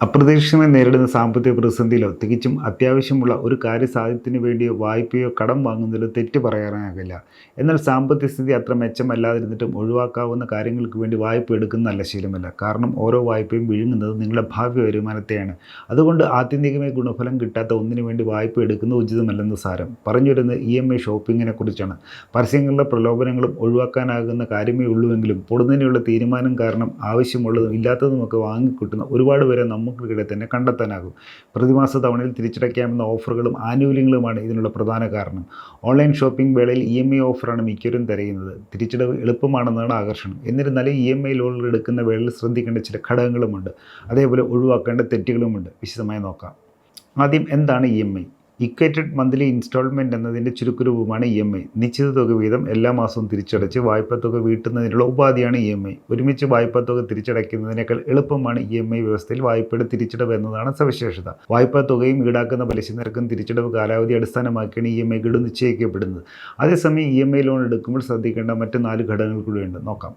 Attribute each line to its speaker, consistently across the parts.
Speaker 1: അപ്രതീക്ഷിതമായി നേരിടുന്ന സാമ്പത്തിക പ്രതിസന്ധിയിലോ തികച്ചും അത്യാവശ്യമുള്ള ഒരു കാര്യസാധ്യത്തിന് വേണ്ടിയോ വായ്പയോ കടം വാങ്ങുന്നതിലോ തെറ്റ് പറയാനാകില്ല. എന്നാൽ സാമ്പത്തിക സ്ഥിതി അത്ര മെച്ചമല്ലാതിരുന്നിട്ടും ഒഴിവാക്കാവുന്ന കാര്യങ്ങൾക്ക് വേണ്ടി വായ്പ എടുക്കുന്ന നല്ല ശീലമല്ല. കാരണം ഓരോ വായ്പയും വിഴുങ്ങുന്നത് നിങ്ങളുടെ ഭാവി വരുമാനത്തെയാണ്. അതുകൊണ്ട് ആത്യന്തികമായി ഗുണഫലം കിട്ടാത്ത ഒന്നിനു വേണ്ടി വായ്പ എടുക്കുന്നത് ഉചിതമല്ലെന്ന് സാരം. പറഞ്ഞു വരുന്നത് ഇ എം ഐ ഷോപ്പിങ്ങിനെ കുറിച്ചാണ്. പരസ്യങ്ങളുടെ പ്രലോഭനങ്ങളും ഒഴിവാക്കാനാകുന്ന കാര്യമേ ഉള്ളൂവെങ്കിലും പൊടുന്നതിനുള്ള തീരുമാനം കാരണം ആവശ്യമുള്ളതും ഇല്ലാത്തതുമൊക്കെ വാങ്ങിക്കിട്ടുന്ന ഒരുപാട് പേരെ നമുക്കിടെ തന്നെ കണ്ടെത്താനാകും. പ്രതിമാസ തവണയിൽ തിരിച്ചടയ്ക്കാമെന്ന ഓഫറുകളും ആനുകൂല്യങ്ങളുമാണ് ഇതിനുള്ള പ്രധാന കാരണം. ഓൺലൈൻ ഷോപ്പിംഗ് വേളയിൽ ഇ എം ഐ ഓഫറാണ് മിക്കവരും തിരയുന്നത്. തിരിച്ചടവ് എളുപ്പമാണെന്നാണ് ആകർഷണം. എന്നിരുന്നാലും ഇ എം ഐ ലോണുകൾ എടുക്കുന്ന വേളയിൽ ശ്രദ്ധിക്കേണ്ട ചില ഘടകങ്ങളുമുണ്ട്. അതേപോലെ ഒഴിവാക്കേണ്ട തെറ്റുകളുമുണ്ട്. വിശദമായി നോക്കാം. ആദ്യം എന്താണ് E M I? Equated monthly instalment എന്നതിന്റെ ചുരുക്കുരൂപമാണ് ഇ എം ഐ. നിശ്ചിത തുക വീതം എല്ലാ മാസവും തിരിച്ചടച്ച് വായ്പത്തുക തുക വീട്ടുന്നതിനുള്ള ഉപാധിയാണ് ഇ എം ഐ. ഒരുമിച്ച് വായ്പത്തുക തുക തിരിച്ചടയ്ക്കുന്നതിനേക്കാൾ എളുപ്പമാണ് ഇ എം ഐ വ്യവസ്ഥയിൽ വായ്പയുടെ തിരിച്ചടവ് എന്നതാണ് സവിശേഷത. വായ്പത്തുകയും ഈടാക്കുന്ന പലിശ നിരക്കും തിരിച്ചടവ് കാലാവധി അടിസ്ഥാനമാക്കിയാണ് ഇ എം ഐ ഗഡു നിശ്ചയിക്കപ്പെടുന്നത്. അതേസമയം ഇ എം ഐ ലോൺ എടുക്കുമ്പോൾ ശ്രദ്ധിക്കേണ്ട മറ്റ് നാല് ഘടകങ്ങൾ കൂടിയുണ്ട്. നോക്കാം.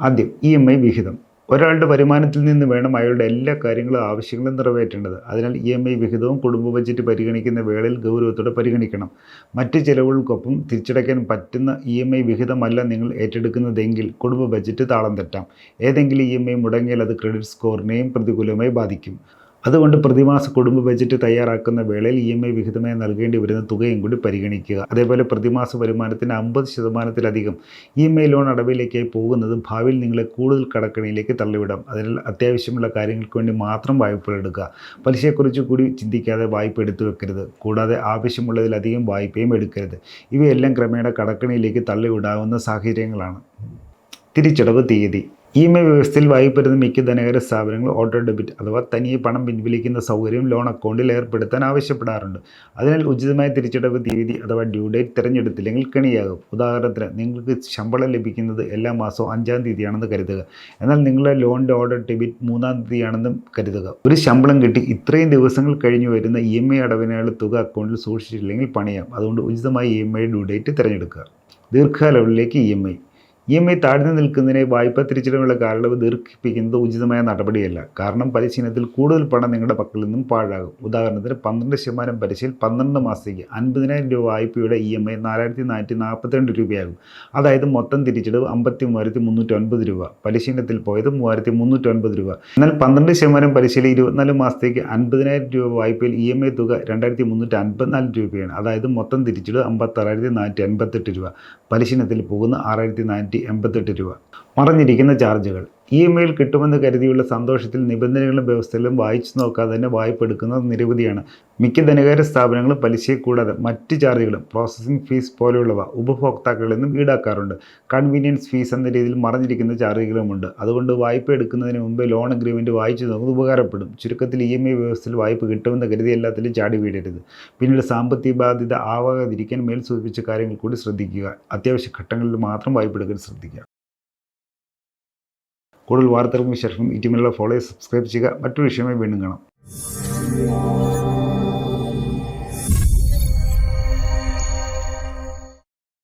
Speaker 1: ആദ്യം ഇ എം ഐ വിഹിതം. ഒരാളുടെ വരുമാനത്തിൽ നിന്ന് വേണം അയാളുടെ എല്ലാ കാര്യങ്ങളും ആവശ്യങ്ങളും നിറവേറ്റേണ്ടത്. അതിനാൽ ഇ എം ഐ വിഹിതവും കുടുംബ ബജറ്റ് പരിഗണിക്കുന്ന വേളയിൽ ഗൗരവത്തോടെ പരിഗണിക്കണം. മറ്റ് ചിലവുകൾക്കൊപ്പം തിരിച്ചടയ്ക്കാൻ പറ്റുന്ന ഇ എം ഐ വിഹിതമല്ല നിങ്ങൾ ഏറ്റെടുക്കുന്നതെങ്കിൽ കുടുംബ ബജറ്റ് താളം തെറ്റാം. ഏതെങ്കിലും ഇ എം ഐ മുടങ്ങിയാൽ അത് ക്രെഡിറ്റ് സ്കോറിനെയും പ്രതികൂലമായി ബാധിക്കും. അതുകൊണ്ട് പ്രതിമാസ കുടുംബ ബജറ്റ് തയ്യാറാക്കുന്ന വേളയിൽ ഇ എം ഐ വിഹിതമായി നൽകേണ്ടി വരുന്ന തുകയും കൂടി പരിഗണിക്കുക. അതേപോലെ പ്രതിമാസ വരുമാനത്തിന് അമ്പത് ശതമാനത്തിലധികം ഇ എം ഐ ലോൺ അടവിലേക്കായി പോകുന്നത് ഭാവിയിൽ നിങ്ങളെ കൂടുതൽ കടക്കണിയിലേക്ക് തള്ളിവിടാം. അതിനാൽ അത്യാവശ്യമുള്ള കാര്യങ്ങൾക്ക് വേണ്ടി മാത്രം വായ്പ എടുക്കുക. പലിശയെക്കുറിച്ച് കൂടി ചിന്തിക്കാതെ വായ്പ എടുത്തു വെക്കരുത്. കൂടാതെ ആവശ്യമുള്ളതിലധികം വായ്പയും എടുക്കരുത്. ഇവയെല്ലാം ക്രമേണ കടക്കണിയിലേക്ക് തള്ളിവിടാവുന്ന സാഹചര്യങ്ങളാണ്. തിരിച്ചടവ് തീയതി. ഇ എം ഐ വ്യവസ്ഥയിൽ വായ്പ വരുന്ന മിക്ക ധനകാര്യ സ്ഥാപനങ്ങൾ ഓട്ടോ ഡെബിറ്റ് അഥവാ തനിയെ പണം പിൻവലിക്കുന്ന സൗകര്യം ലോൺ അക്കൗണ്ടിൽ ഏർപ്പെടുത്താൻ ആവശ്യപ്പെടാറുണ്ട്. അതിനാൽ ഉചിതമായ തിരിച്ചടവ് തീയതി അഥവാ ഡ്യൂ ഡേറ്റ് തിരഞ്ഞെടുത്തില്ലെങ്കിൽ കെണിയാകും. ഉദാഹരണത്തിന് നിങ്ങൾക്ക് ശമ്പളം ലഭിക്കുന്നത് എല്ലാ മാസവും അഞ്ചാം തീയതിയാണെന്ന് കരുതുക. എന്നാൽ നിങ്ങളുടെ ലോണിന്റെ ഓർഡർ ഡെബിറ്റ് മൂന്നാം തീയതിയാണെന്നും കരുതുക. ഒരു ശമ്പളം കിട്ടി ഇത്രയും ദിവസങ്ങൾ കഴിഞ്ഞു വരുന്ന ഇ എം ഐ അടവിനുള്ള തുക അക്കൗണ്ടിൽ സൂക്ഷിച്ചിട്ടില്ലെങ്കിൽ പണിയാം. അതുകൊണ്ട് ഉചിതമായ E M I due date തിരഞ്ഞെടുക്കുക. ദീർഘകാലങ്ങളിലേക്ക് E M I. E M I താഴ്ന്നു നിൽക്കുന്നതിനെ വായ്പ തിരിച്ചടവുള്ള കാലയളവ് ദീർഘിപ്പിക്കുന്നത് ഉചിതമായ നടപടിയല്ല. കാരണം പലിശ ഇനത്തിൽ കൂടുതൽ പണം നിങ്ങളുടെ പക്കൽ നിന്നും പാഴാകും. ഉദാഹരണത്തിന് പന്ത്രണ്ട് ശതമാനം പലിശയിൽ പന്ത്രണ്ട് മാസത്തേക്ക് അൻപതിനായിരം രൂപ വായ്പയുടെ ഇ എം ഐ നാലായിരത്തി നാനൂറ്റി നാൽപ്പത്തിരണ്ട് രൂപയാകും. അതായത് മൊത്തം തിരിച്ചടവ് അമ്പത്തി മൂവായിരത്തി മുന്നൂറ്റി ഒൻപത് രൂപ. പലിശ ഇനത്തിൽ പോയത് മൂവായിരത്തി മുന്നൂറ്റി ഒൻപത് രൂപ. എന്നാൽ പന്ത്രണ്ട് ശതമാനം പലിശയിൽ ഇരുപത്തിനാല് മാസത്തേക്ക് അൻപതിനായിരം രൂപ വായ്പയിൽ ഇ എം ഐ തുക രണ്ടായിരത്തി മുന്നൂറ്റി അൻപത്തിനാല് രൂപയാണ്. അതായത് മൊത്തം തിരിച്ചടവ് അമ്പത്താറായിരത്തി നാനൂറ്റി അൻപത്തെട്ട് രൂപ. പലിശ ഇനത്തിൽ പോകുന്ന ആറായിരത്തി നാനൂറ്റി എൺപത്തെട്ട് രൂപ. മറഞ്ഞിരിക്കുന്ന ചാർജുകൾ. ഇ എം ഐയിൽ കിട്ടുമെന്ന് കരുതിയുള്ള സന്തോഷത്തിൽ നിബന്ധനകളും വ്യവസ്ഥകളും വായിച്ചു നോക്കാതെ തന്നെ വായ്പ എടുക്കുന്നത് നിരവധിയാണ്. മിക്ക ധനകാര്യ സ്ഥാപനങ്ങളും പലിശയെ കൂടാതെ മറ്റ് ചാർജുകളും പ്രോസസ്സിംഗ് ഫീസ് പോലെയുള്ളവ ഉപഭോക്താക്കളിൽ നിന്നും ഈടാക്കാറുണ്ട്. കൺവീനിയൻസ് ഫീസ് എന്ന രീതിയിൽ മറഞ്ഞിരിക്കുന്ന ചാർജുകളുമുണ്ട്. അതുകൊണ്ട് വായ്പ എടുക്കുന്നതിന് മുമ്പ് ലോൺ അഗ്രിമെന്റ് വായിച്ചു നോക്കുന്നത് ഉപകാരപ്പെടും. ചുരുക്കത്തിൽ ഇ എം ഐ വ്യവസ്ഥയിൽ വായ്പ കിട്ടുമെന്ന് കരുതി എല്ലാത്തിലും ചാടി വീടരുത് പിന്നീട് സാമ്പത്തിക ബാധ്യത ആവാതിരിക്കാൻ മേൽ സൂചിപ്പിച്ച കാര്യങ്ങൾ കൂടി ശ്രദ്ധിക്കുക. അത്യാവശ്യ ഘട്ടങ്ങളിൽ മാത്രം വായ്പ എടുക്കാൻ ശ്രദ്ധിക്കുക. കൂടുതൽ വാർത്തകൾക്കും വിശേഷം ഈ ടീമിലുള്ള ഫോളോയെ സബ്സ്ക്രൈബ് ചെയ്യുക. മറ്റൊരു വിഷയമായി വീണ്ടും കാണാം.